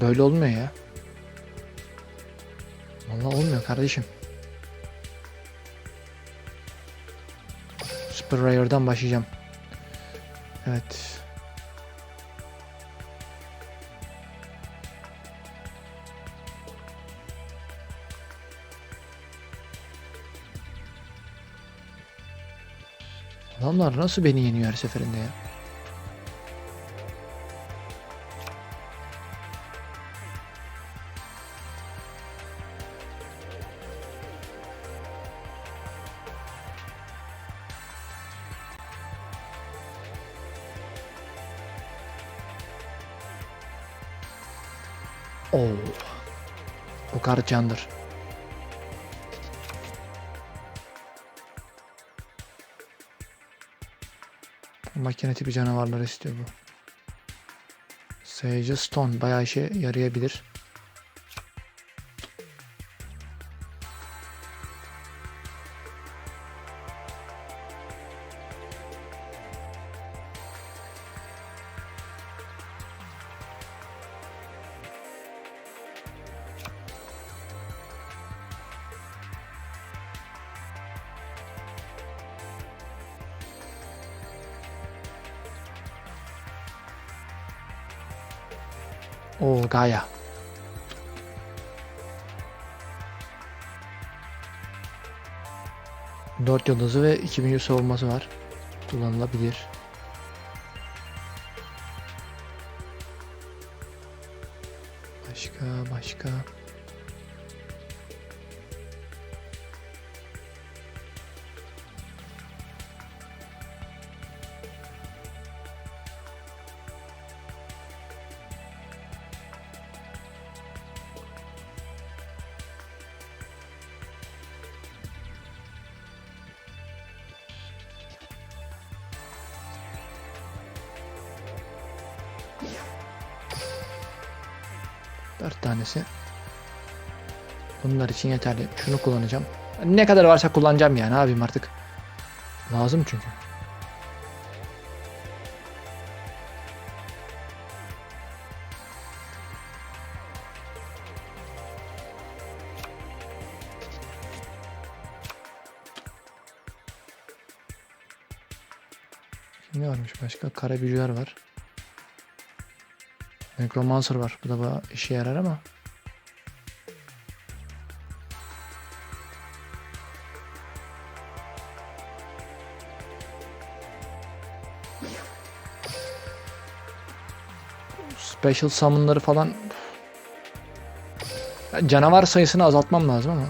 Böyle olmuyor ya. Vallahi olmuyor kardeşim. Super Rare'dan başlayacağım. Evet. Adamlar nasıl beni yeniyor her seferinde ya? Bu kar candır. Makine tipi canavarlar istiyor bu. Sage Stone bayağı işe yarayabilir. Gaia. Dört yıldızı ve 2100 savunması var. Kullanılabilir. Başka başka. Tanesi. Bunlar için yeterli. Şunu kullanacağım. Ne kadar varsa kullanacağım yani abim artık. Lazım çünkü. Ne varmış başka? Kara var. Necromancer var. Bu da bayağı işe yarar ama. Special summon'ları falan canavar sayısını azaltmam lazım ama.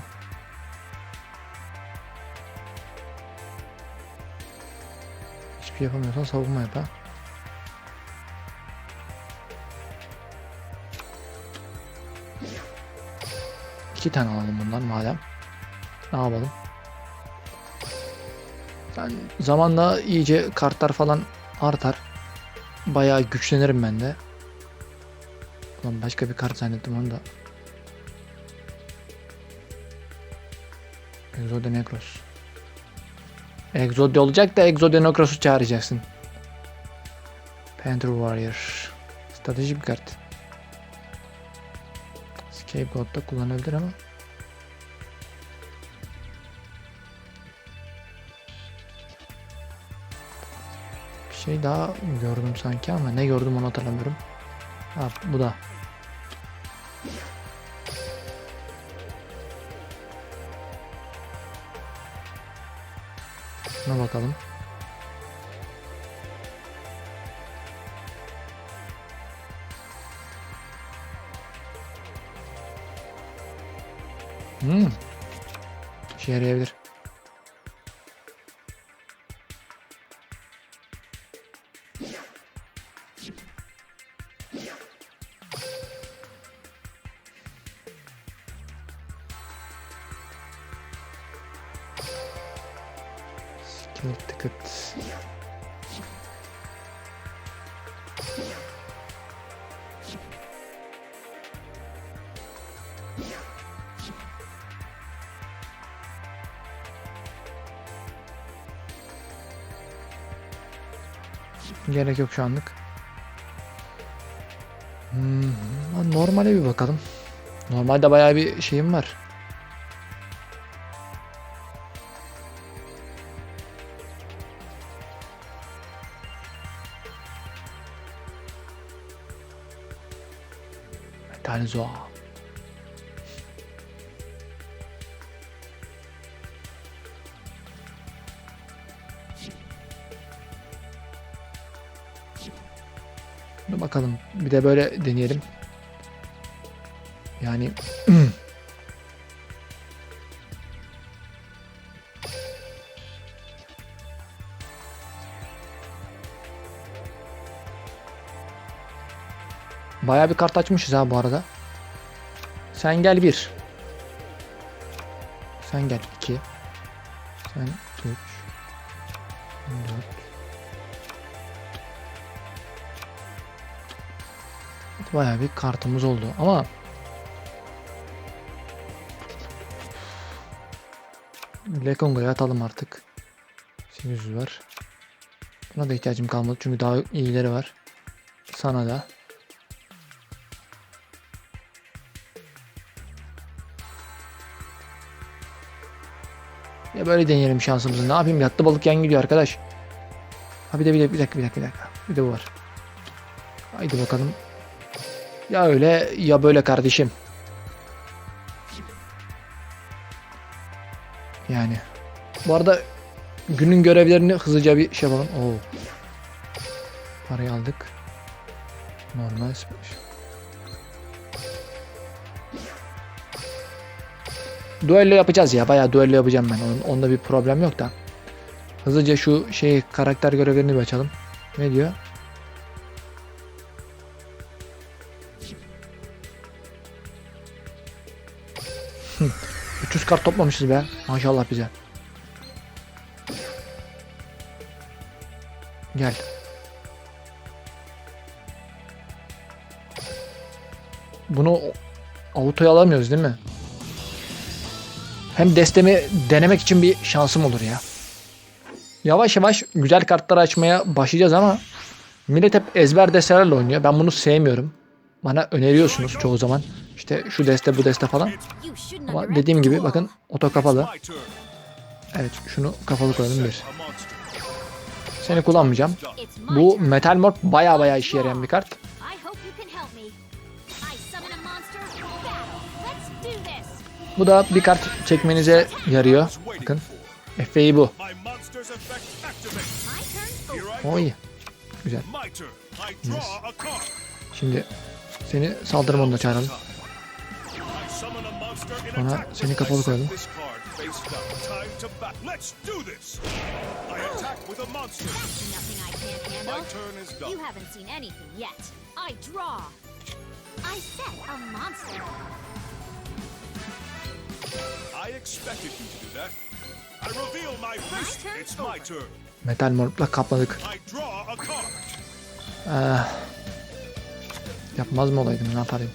Hiçbir şey yapamıyorsan savunma yap ha. İki tane alalım bundan madem. Ne yapalım? Ben zamanla iyice kartlar falan artar. Bayağı güçlenirim ben de. Ulan başka bir kart zannettim onu da. Exode Necros. Exode olacak da Exode Necros'u çağıracaksın. Panther Warrior. Strateji bir kart. Scapegoat'ta kullanabilir ama. Bir şey daha gördüm sanki ama ne gördüm onu hatırlamıyorum. Ha bu da. Şuna bakalım. Hmm. İşe yarayabilir. Gerek yok şu anlık. Hmm, normale bir bakalım. Normalde bayağı bir şeyim var. Tane zoa. Bakalım. Bir de böyle deneyelim. Yani Bayağı bir kart açmışız ha bu arada. Sen gel bir. Sen gel iki. Sen Bayağı bir kartımız oldu ama Lekonga'ya atalım artık. 800 var. Buna da ihtiyacım kalmadı çünkü daha iyileri var. Sana da. Ya böyle deneyelim şansımızı. Ne yapayım? Yattı balık yan gidiyor arkadaş. Ha bir de bir de bir dakika bir dakika bir dakika. Bir de bu var. Haydi bakalım. Ya öyle ya böyle kardeşim. Yani. Bu arada günün görevlerini hızlıca bir şey yapalım. Oo. Parayı aldık. Normal sipariş. Duello yapacağız ya. Bayağı duello yapacağım ben. Onun, onda bir problem yok da. Hızlıca şu şey karakter görevlerini bir açalım. Ne diyor? 300 kart toplamışız be. Maşallah bize. Gel. Bunu avutoya alamıyoruz değil mi? Hem destemi denemek için bir şansım olur ya. Yavaş yavaş güzel kartlar açmaya başlayacağız ama millet hep ezber destelerle oynuyor. Ben bunu sevmiyorum. Bana öneriyorsunuz çoğu zaman. İşte şu deste bu deste falan. Ama dediğim gibi bakın oto kapalı. Evet şunu kapalı koyalım bir. Seni kullanmayacağım. Bu metal morph baya baya işe yarayan bir kart. Bu da bir kart çekmenize yarıyor. Bakın. Efe'yi bu. My monster's effect activates. My turn. Here I O go. iyi. Güzel. Şimdi seni saldırı moduna çağıralım. I summon a monster in Sonra attack. seni kapalı koyalım. This card face down. Time to bat. Let's do this. I attack with a monster. Nothing I can't My handle. turn is You done. haven't seen anything yet. I draw. I set a monster. I expected you to do that. I reveal my fist. turn It's my over. turn. Metal morph'la kapladık. Ah. Yapmaz mı olaydım ne yaparım?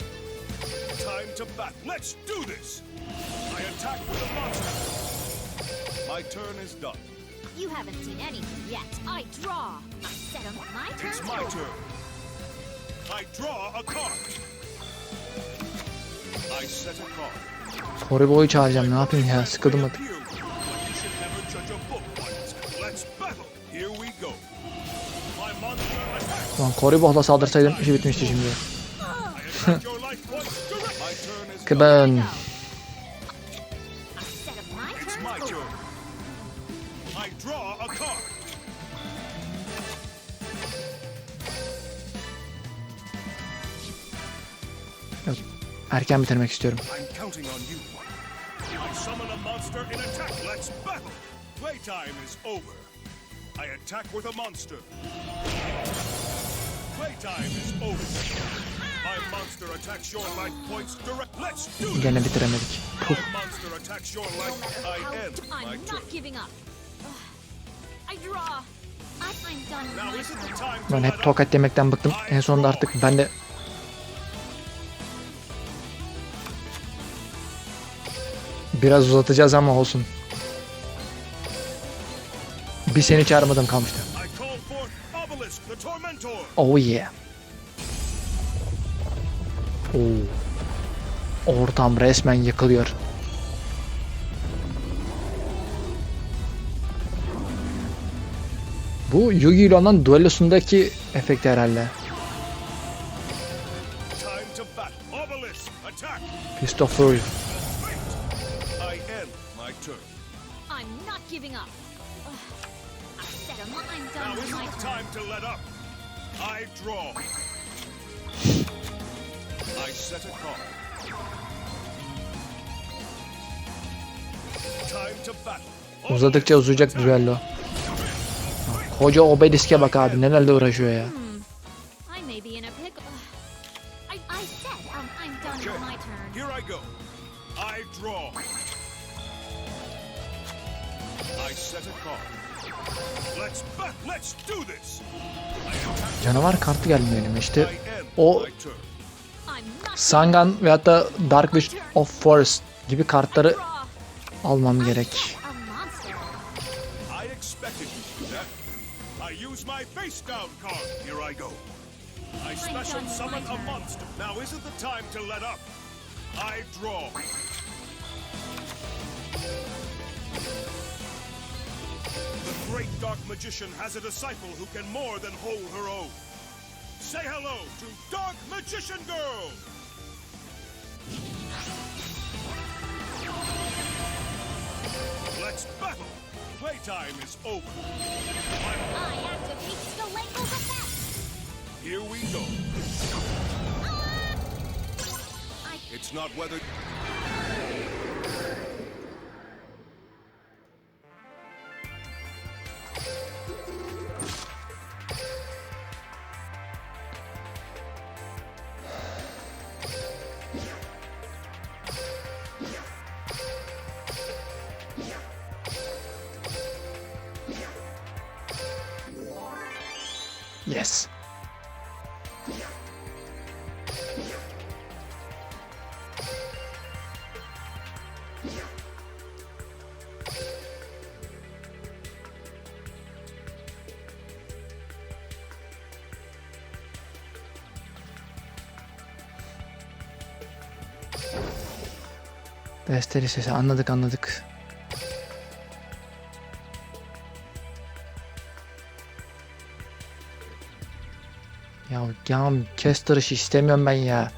To bat. Let's do this. I attack with a monster. My turn is done. You haven't seen anything yet. I draw. I set a my turn. It's my turn. I draw a card. I set a card. Horibo'yu çağıracağım ne yapayım ya sıkıldım artık. appear weak, but you should never judge a book by its cover. Let's battle. Here we go. My monster attacks. Ulan Horibo'la saldırsaydım işi bitmişti şimdi. Draw a card. Erken bitirmek istiyorum. On. Playtime is over. I attack with a monster. Gene bitiremedik. Puh. Ben hep tokat yemekten bıktım. En sonunda artık ben de Biraz uzatacağız ama olsun. Bir seni çağırmadım kalmıştı. Oh yeah. Oo. Ortam resmen yıkılıyor. Bu Yugi ile olan duellosundaki efekt herhalde. Turn. I'm not giving up. Ugh. I said I'm, I'm Now done with isn't my the turn. time to let up. I draw. I set a card. Time to battle. Uzadıkça uzayacak düello. Koca obeliske bak abi nelerle uğraşıyor ya. I may be in a pickle. Ugh. I, I said I'm done with my turn. Here I go. I draw. I set a card. Canavar kartı gelmiyor elime işte. O Sangan ve hatta Dark Witch of Forest gibi kartları almam gerek. said a monster. I expected you to do that. I use my face down card. Here I go. I special done with summon my a turn. monster. Now isn't the time to let up. I draw. The great dark magician has a disciple who can more than hold her own. Say hello to Dark Magician Girl! Let's battle! Playtime is over. I activate Skeletal's effect. Here we go. I It's not whether. Yes. Desteri sesi anladık anladık. Ya kes tırışı istemiyorum ben ya.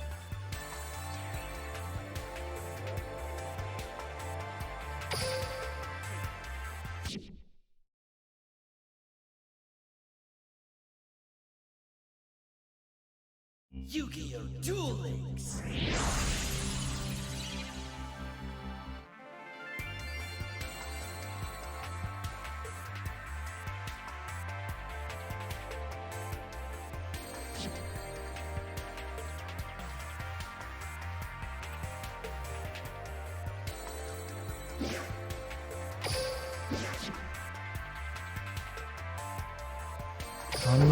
Yu-Gi-Oh! Duel Links!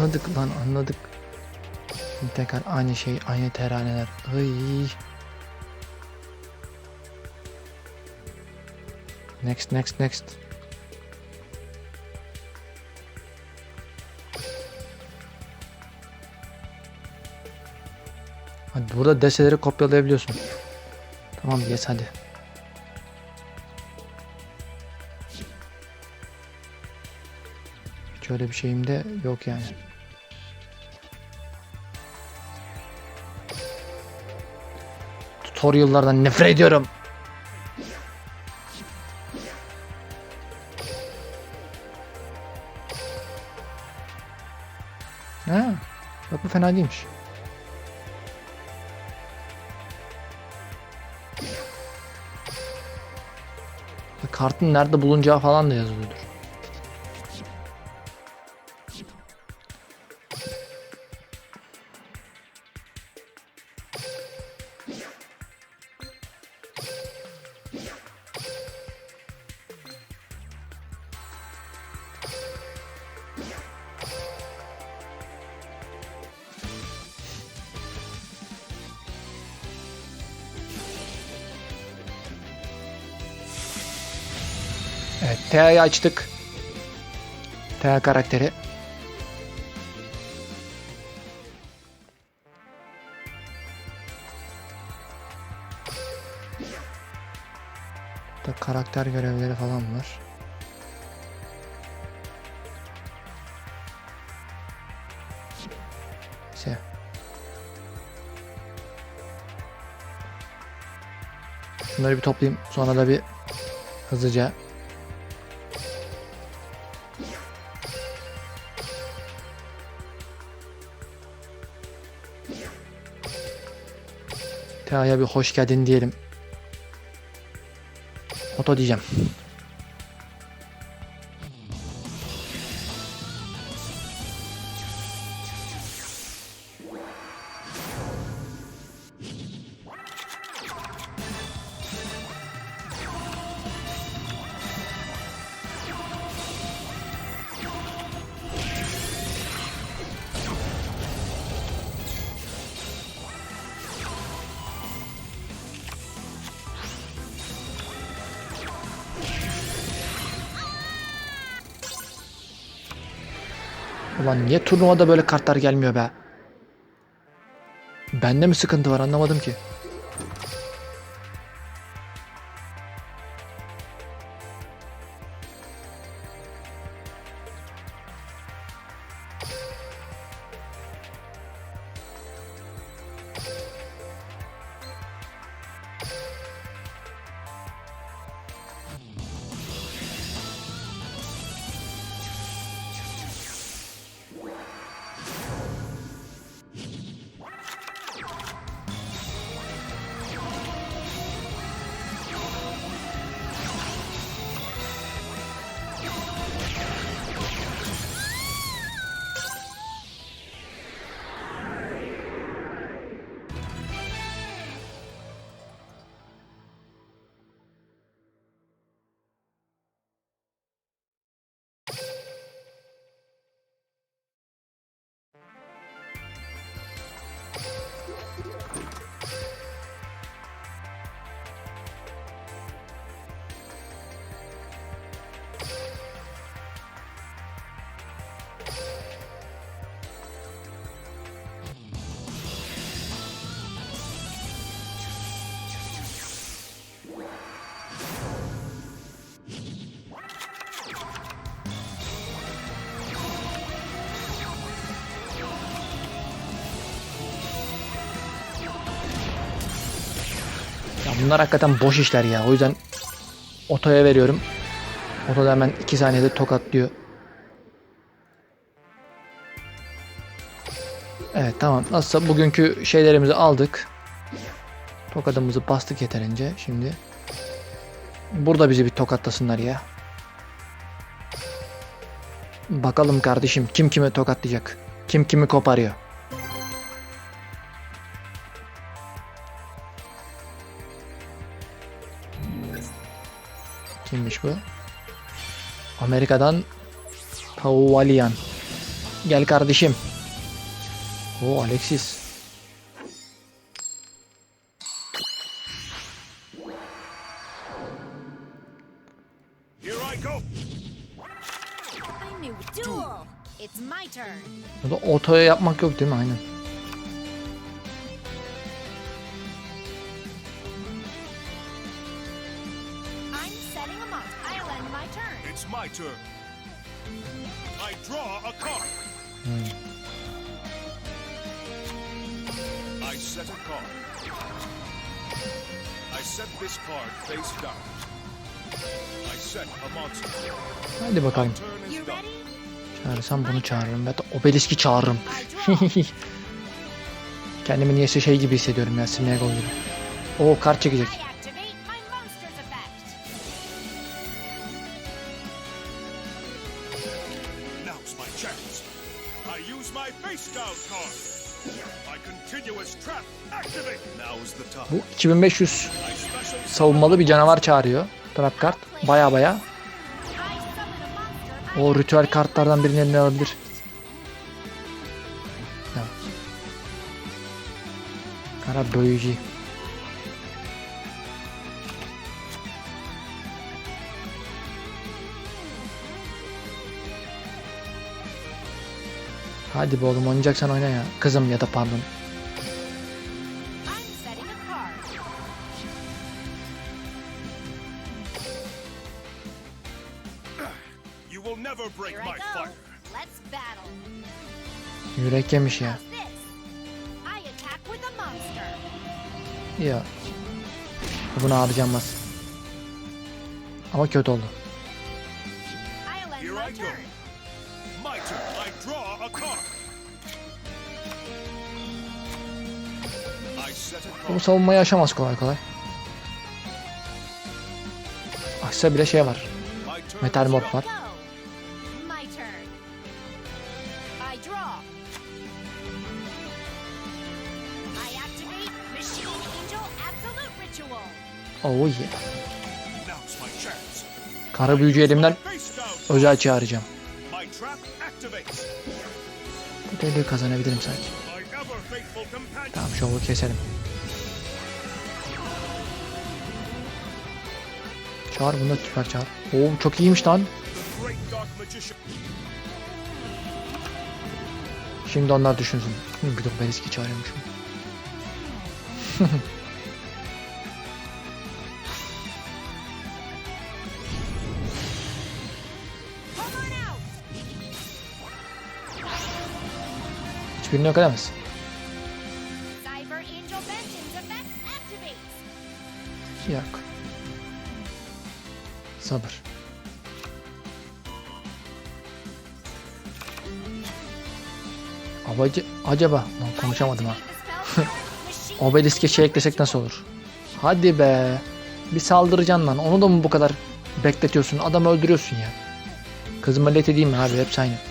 Anladık lan anladık. Tekrar aynı şey aynı teraneler. Ay. Next next next. Hadi burada deseleri kopyalayabiliyorsun. Tamam yes hadi. Hiç bir şeyim de yok yani. Tutorial'lardan nefret ediyorum. Ha, bak bu fena değilmiş. Kartın nerede bulunacağı falan da yazılıyordur. Evet Thea'yı açtık. Thea karakteri. Burada karakter görevleri falan var. Neyse. Bunları bir toplayayım. Sonra da bir hızlıca Tea'ya bir hoş geldin diyelim. Oto diyeceğim. Ulan niye turnuvada böyle kartlar gelmiyor be? Bende mi sıkıntı var anlamadım ki. Bunlar hakikaten boş işler ya. O yüzden otoya veriyorum. Oto da hemen 2 saniyede tokatlıyor. Evet tamam. Nasılsa bugünkü şeylerimizi aldık. Tokadımızı bastık yeterince. Şimdi burada bizi bir tokatlasınlar ya. Bakalım kardeşim kim kimi tokatlayacak? Kim kimi koparıyor? Kimmiş bu? Amerika'dan Pauvalian. Gel kardeşim. O Alexis. Burada otoya yapmak yok değil mi? Aynen. Hadi bakalım. Çağırsam bunu çağırırım. Ya da Obelisk'i çağırırım. Kendimi niyeyse şey gibi hissediyorum ya. Smeagol gibi. O kart çekecek. Bu 2500 I special savunmalı bir canavar çağırıyor. Trap kart. Baya baya. O ritüel kartlardan birini eline alabilir. Ya. Kara bölücü. Hadi be oğlum oynayacaksan oyna ya. Kızım ya da pardon. Yürek yemiş ya. Ya. Bunu harcanmaz. Ama kötü oldu. Bu savunmayı aşamaz kolay kolay. Aşsa bile şey var. Metal mod var. Oh yeah. Kara büyücü elimden özel çağıracağım. Bu deliği kazanabilirim sanki. Tamam şovu keselim. Çağır bunu da süper çağır. Oo çok iyiymiş lan. Şimdi onlar düşünsün. Bir de ben eski çağırıyormuşum. Hiçbirini yok edemez. Yok. Sabır. Abacı, acaba lan konuşamadım ha. Obelisk'e şey eklesek nasıl olur? Hadi be. Bir saldıracaksın lan. Onu da mı bu kadar bekletiyorsun? Adamı öldürüyorsun ya. Kızıma let edeyim mi abi? Hepsi aynı.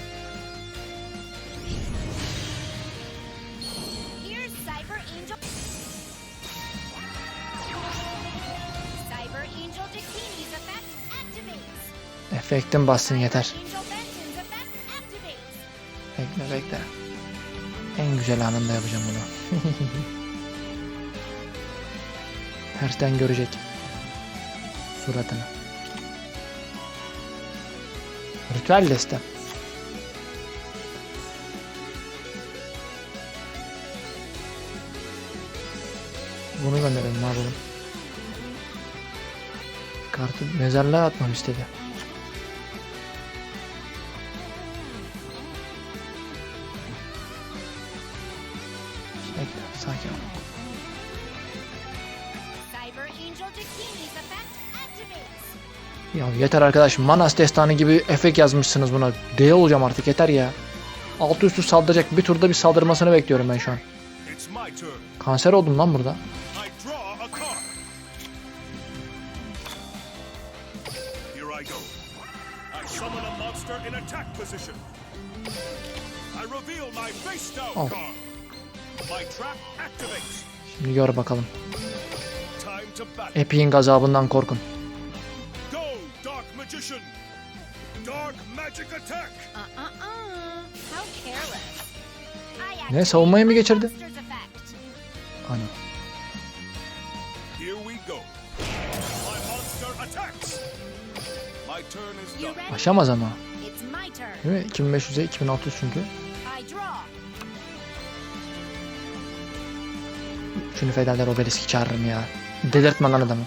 Efektin bassın yeter. Bekle bekle. En güzel anında yapacağım bunu. Tersten görecek. Suratını. Ritüel destem. Bunu gönderelim ne yapalım. Kartı mezarlığa atmam istedi. Ya yeter arkadaş. Manas destanı gibi efekt yazmışsınız buna. Deli olacağım artık yeter ya. Altı üstü saldıracak. Bir turda bir saldırmasını bekliyorum ben şu an. Kanser oldum lan burada. I draw a card. Here I go. I summon a monster in attack position. I reveal my face down Oh. Şimdi gör bakalım. Epic'in gazabından korkun. Magician. Dark Magic Attack. Uh-uh-uh. How careless. I Ne activate savunmayı mı geçirdi? monster's effect. Here we go. My monster attacks. My turn is You done. ready? Aşamaz ama. It's my turn. Değil mi? 2500'e 2600 çünkü. I draw. Şunu federler obeliski çağırırım ya. Delirtme lan adamı.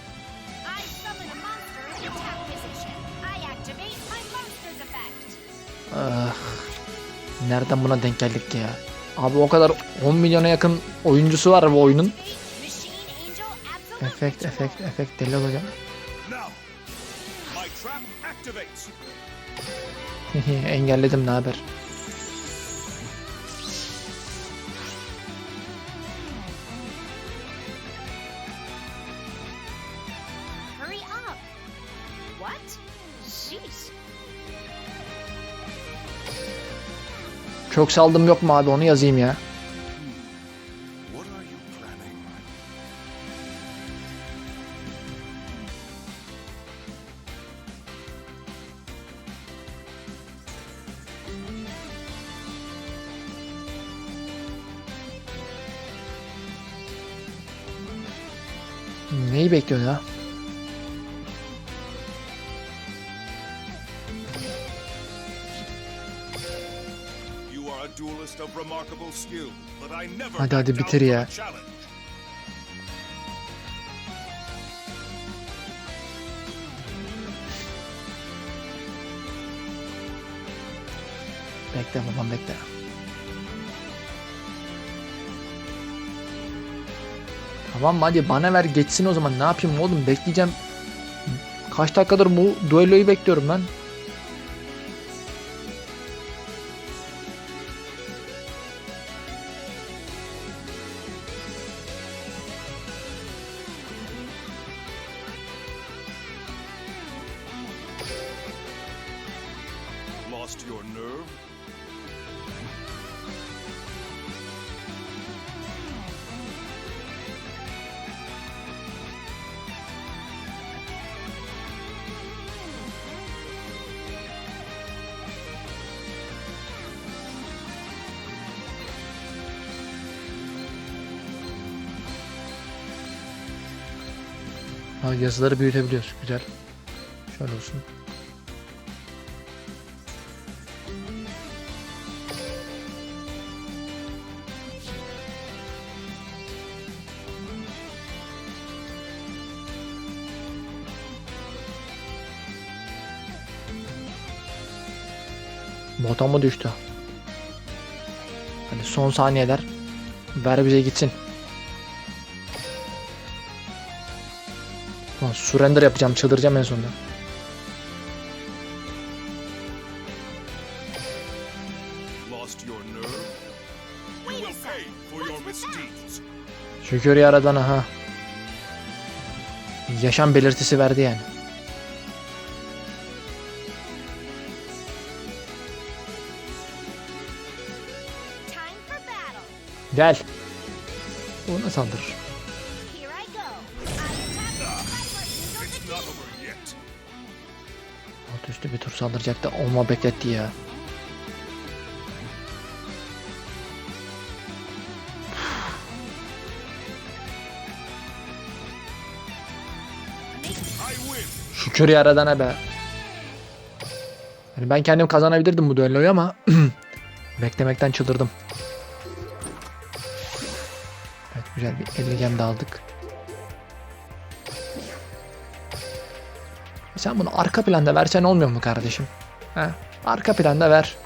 Nereden buna denk geldik ya? Abi o kadar 10 milyona yakın oyuncusu var bu oyunun. Efekt, efekt, efekt deli olacağım. Engelledim ne haber? Çok saldım yok mu abi onu yazayım ya. Hadi, hadi bitir ya. Bekle babam bekle. Tamam hadi bana ver geçsin o zaman ne yapayım oğlum bekleyeceğim. Kaç dakikadır bu duelloyu bekliyorum lan. Yazıları büyütebiliyoruz. Güzel. Şöyle olsun. Bota mı düştü? Hadi son saniyeler. Ver bize gitsin. Lan surrender yapacağım, çıldıracağım en sonunda. Şükür yaradana ha. Yaşam belirtisi verdi yani. Time for battle. Gel. Ona saldır. Üstü bir tur saldıracaktı. Olma bekletti ya. Şükür yaradana be. Yani ben kendim kazanabilirdim bu düelloyu ama beklemekten çıldırdım. Evet güzel bir 50 gem de aldık. Sen bunu arka planda versen olmuyor mu kardeşim? Ha? Arka planda ver.